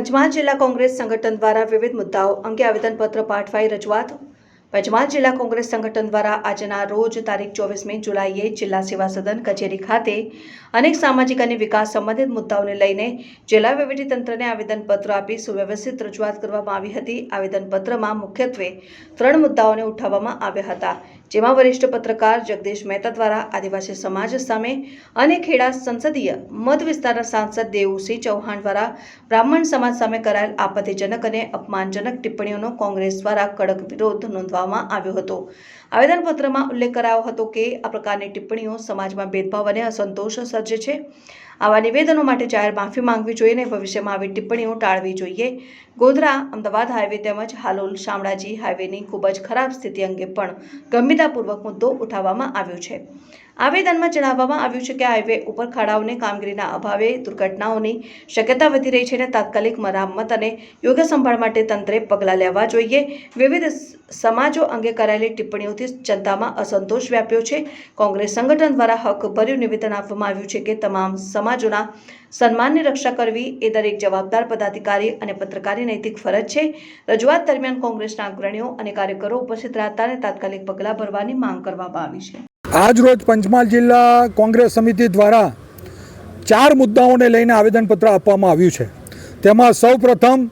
પંચમહાલ જિલ્લા કોંગ્રેસ સંગઠન દ્વારા વિવિધ મુદ્દાઓ અંગે આવેદનપત્ર પાઠવાઈ રજૂઆત પંચમહાલ જિલ્લા કોંગ્રેસ સંગઠન દ્વારા આજના રોજ તારીખ ચોવીસમી જુલાઈએ જિલ્લા સેવા સદન, કચેરી ખાતે અનેક સામાજિક અને વિકાસ સંબંધિત મુદ્દાઓને લઈને જિલ્લા વહીવટીતંત્રને આવેદનપત્ર આપી સુવ્યવસ્થિત રજૂઆત કરવામાં આવી હતી. આવેદનપત્રમાં મુખ્યત્વે ત્રણ મુદ્દાઓને ઉઠાવવામાં આવ્યા હતા, જેમાં વરિષ્ઠ પત્રકાર જગદીશ મહેતા દ્વારા આદિવાસી સમાજ સામે અને ખેડા સંસદીય મત વિસ્તારના સાંસદ દેવુસિંહ ચૌહાણ દ્વારા બ્રાહ્મણ સમાજ સામે કરાયેલ આપત્તિજનક અને અપમાનજનક ટિપ્પણીઓનો કોંગ્રેસ દ્વારા કડક વિરોધ નોંધવામાં આવ્યો હતો. આવેદનપત્રમાં ઉલ્લેખ કરાયો હતો કે આ પ્રકારની ટિપ્પણીઓ સમાજમાં ભેદભાવ અને અસંતોષ સર્જે છે. આવા નિવેદનો માટે જાહેર માફી માંગવી જોઈએ અને ભવિષ્યમાં આવી ટિપ્પણીઓ ટાળવી જોઈએ. ગોધરા, અમદાવાદ હાઈવે તેમજ હાલોલ શામળાજી હાઈવેની ખૂબ જ ખરાબ સ્થિતિ અંગે પણ ગંભીરતાપૂર્વક મુદ્દો ઉઠાવવામાં આવ્યો છે. આવેદનમાં જણાવવામાં આવ્યું છે કે હાઈવે ઉપર ખાડાઓની કામગીરીના અભાવે દુર્ઘટનાઓની શક્યતા વધી રહી છે અને તાત્કાલિક મરામત અને યોગ્ય સંભાળ માટે તંત્રે પગલાં લેવા જોઈએ. વિવિધ સમાજો અંગે કરાયેલી ટિપ્પણીઓથી જનતામાં અસંતોષ વ્યાપ્યો છે. કોંગ્રેસ સંગઠન દ્વારા હકભર્યું નિવેદન આપવામાં આવ્યું છે કે તમામ સમાજોના સન્માનની રક્ષા કરવી એ દરેક જવાબદાર પદાધિકારી અને પત્રકારી નૈતિક ફરજ છે. રજૂઆત દરમિયાન કોંગ્રેસના અગ્રણીઓ અને કાર્યકરો ઉપસ્થિત રહેતા અને તાત્કાલિક પગલાં ભરવાની માંગ કરવામાં આવી છે. આજ રોજ પંચમહાલ જિલ્લા કોંગ્રેસ સમિતિ દ્વારા ચાર મુદ્દાઓને લઈને આવેદનપત્ર આપવામાં આવ્યું છે. તેમાં સૌ પ્રથમ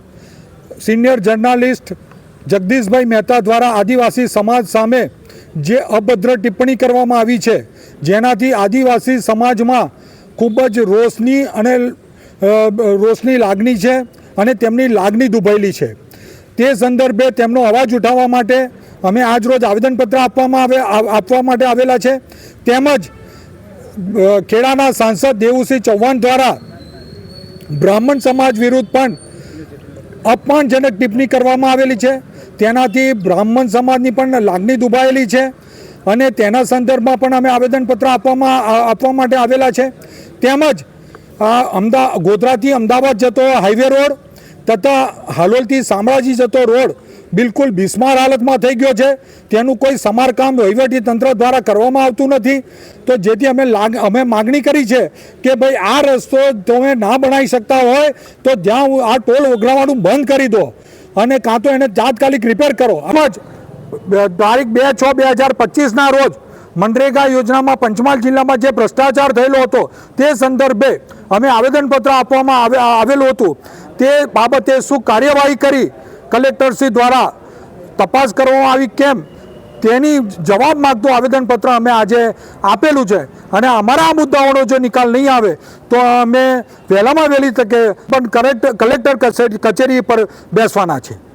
સિનિયર જર્નાલિસ્ટ જગદીશભાઈ મહેતા દ્વારા આદિવાસી સમાજ સામે જે અભદ્ર ટિપ્પણી કરવામાં આવી છે, જેનાથી આદિવાસી સમાજમાં ખૂબ જ રોષની અને રોષની લાગણી છે અને તેમની લાગણી દુભાયેલી છે. તે સંદર્ભે તેમનો અવાજ ઉઠાવવા માટે અમે આજ રોજ આવેદનપત્ર આપવામાં આવે આપવા માટે આવેલા છે. તેમજ ખેડાના સાંસદ દેવુસિંહ ચૌહાણ દ્વારા બ્રાહ્મણ સમાજ વિરુદ્ધ પણ અપમાનજનક ટિપ્પણી કરવામાં આવેલી છે. તેનાથી બ્રાહ્મણ સમાજની પણ લાગણી દુભાયેલી છે અને તેના સંદર્ભમાં પણ અમે આવેદનપત્ર આપવામાં, આપવા માટે આવેલા છે. તેમજ અમદા, ગોધરાથી અમદાવાદ જતો હાઈવે રોડ તથા હાલોલથી શામળાજી જતો રોડ બિલકુલ બિસ્માર હાલતમાં થઈ ગયો છે. તેનું કોઈ સમારકામ વહીવટી તંત્ર દ્વારા કરવામાં આવતું નથી. તો જેથી અમે લાગ, અમે માગણી કરી છે કે ભાઈ આ રસ્તો તમે ના બનાવી શકતા હોય તો જ્યાં આ ટોલ ઉઘરાવાનું બંધ કરી દો અને કાં તો એને તાત્કાલિક રિપેર કરો. આમ જ તારીખ બે છ બે હજાર પચીસના રોજ મનરેગા યોજનામાં પંચમહાલ જિલ્લામાં જે ભ્રષ્ટાચાર થયેલો હતો, તે સંદર્ભે અમે આવેદનપત્ર આપવામાં આવે- આવેલું હતું. તે બાબતે શું કાર્યવાહી કરી? કલેક્ટરશ્રી દ્વારા તપાસ કરવામાં આવી કેમ? તેની જવાબ માગતું આવેદનપત્ર અમે આજે આપેલું છે. અને અમારા મુદ્દાઓનો જો નિકાલ નહીં આવે, તો અમે વહેલામાં વહેલી તકે પણ કલેક્ટર કલેક્ટર કચેરી પર બેસવાના છે